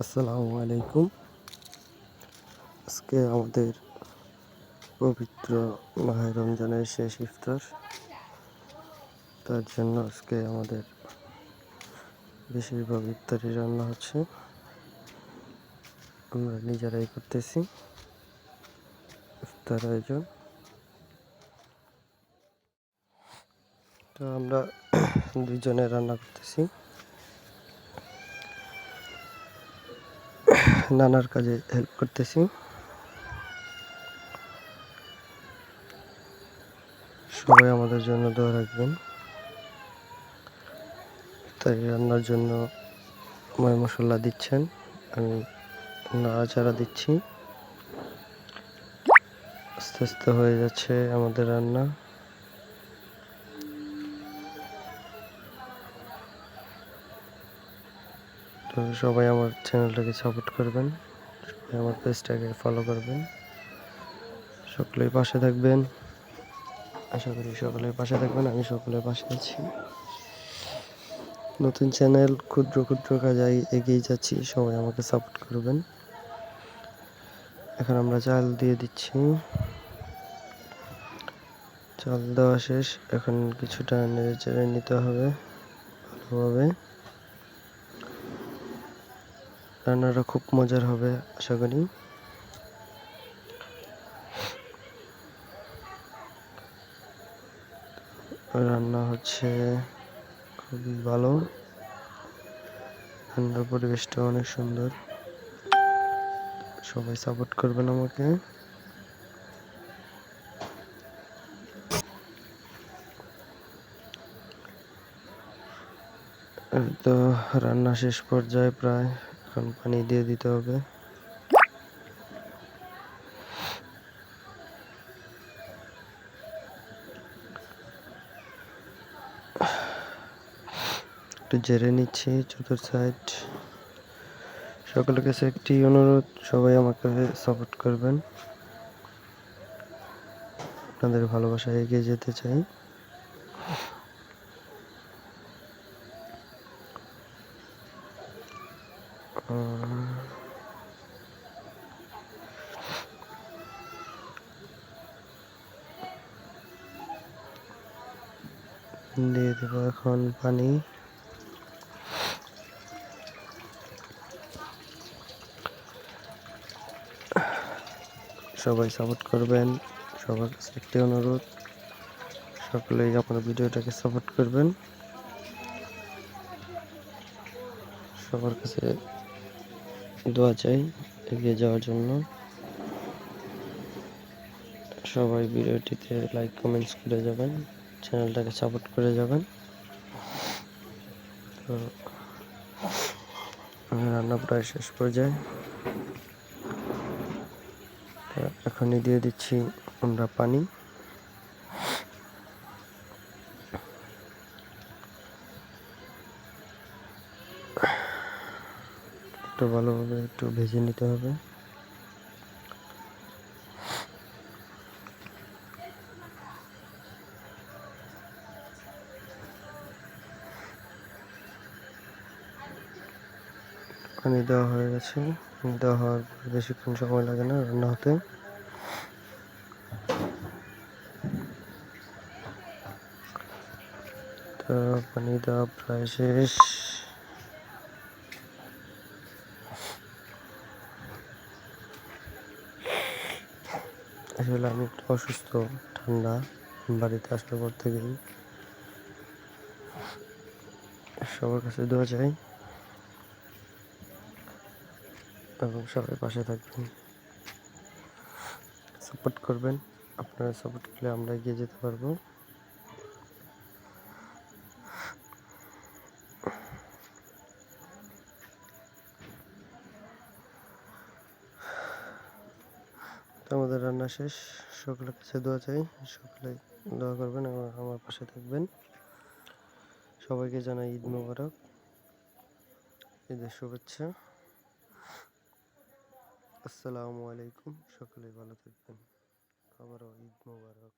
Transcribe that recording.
আসসালামু আলাইকুম। আজকে আমাদের পবিত্র মাহে রমজানের শেষ ইফতার। তার জন্য আজকে আমাদের বেশিরভাগ ইফতারি রান্না হচ্ছে। আমরা নিজেরাই করতেছি ইফতার আয়োজন। তো আমরা দুজনে রান্না করতেছি। নানার কাজে হেল্প করতেছি। সবাই আমাদের জন্য দোয়া রাখবেন। তাই রান্নার জন্য ময় মশলা দিচ্ছেন, আমি নাড়াচাড়া দিচ্ছি। আস্তে আস্তে হয়ে যাচ্ছে আমাদের রান্না। তো সবাই আমার চ্যানেলটাকে সাপোর্ট করবেন, সবাই আমার পেজটাকে ফলো করবেন। সকলেই পাশে থাকবেন। আশা করি সকলের পাশে থাকবেন, আমি সকলের পাশে আছি। নতুন চ্যানেল ক্ষুদ্র ক্ষুদ্র কাজে এগিয়ে যাচ্ছি, সবাই আমাকে সাপোর্ট করবেন। এখন আমরা চাল দিয়ে দিচ্ছি। চাল দেওয়া শেষ, এখন কিছুটা নেড়ে চেড়ে নিতে হবে ভালোভাবে। রান্নাটা খুব মজার হবে, আশা করি। রান্না হচ্ছে খুবই ভালো। রান্নার পরিবেশটা অনেক সুন্দর। সবাই সাপোর্ট করবেন আমাকে। তো রান্না শেষ পর্যায়ে প্রায় এখন পানি দিয়ে দিতে হবে। একটু জেরে নিচ্ছি চতুর্থ সাইড সকলের কাছে একটি অনুরোধ, সবাই আমাকে সাপোর্ট করবেন। আপনাদের ভালোবাসায় এগিয়ে যেতে চাই। দিয়ে দেবো এখন পানি। সবাই সাপোর্ট করবেন, সবার কাছে একটি অনুরোধ, সকলেই আমার ভিডিওটাকে সাপোর্ট করবেন। সবার কাছে দোয়া চাই এগিয়ে যাওয়ার জন্য। সবাই ভিডিওটিতে লাইক কমেন্টস করে যাবেন চ্যানেলটাকে সাপোর্ট করে যাবেন। তো রান্না প্রায় শেষ পর্যায়ে। এখনই দিয়ে দিচ্ছি আমরা পানি। একটু ভালোভাবে একটু ভেজে নিতে হবে। পানি দেওয়া হয়ে গেছে। দেওয়া হওয়ার পর বেশিক্ষণ সময় লাগে না রান্না হতে। তো পানি দেওয়া প্রায় শেষ। আসলে আমি একটু অসুস্থ, ঠান্ডা, বাড়িতে আসার পর থেকেই সবার কাছে দোয়া চাই এবং সবাই পাশে থাকবেন সাপোর্ট করবেন, আপনারা সাপোর্ট করলে আমরা এগিয়ে যেতে পারব আমাদের রান্না শেষ, সকলের কাছে দোয়া চাই, সকলে দোয়া করবেন এবং আমার পাশে থাকবেন। সবাইকে জানাই ঈদ মোবারক, ঈদের শুভেচ্ছা। আসসালামু আলাইকুম সকলে ভালো থাকবেন। আমারও ঈদ মোবারক।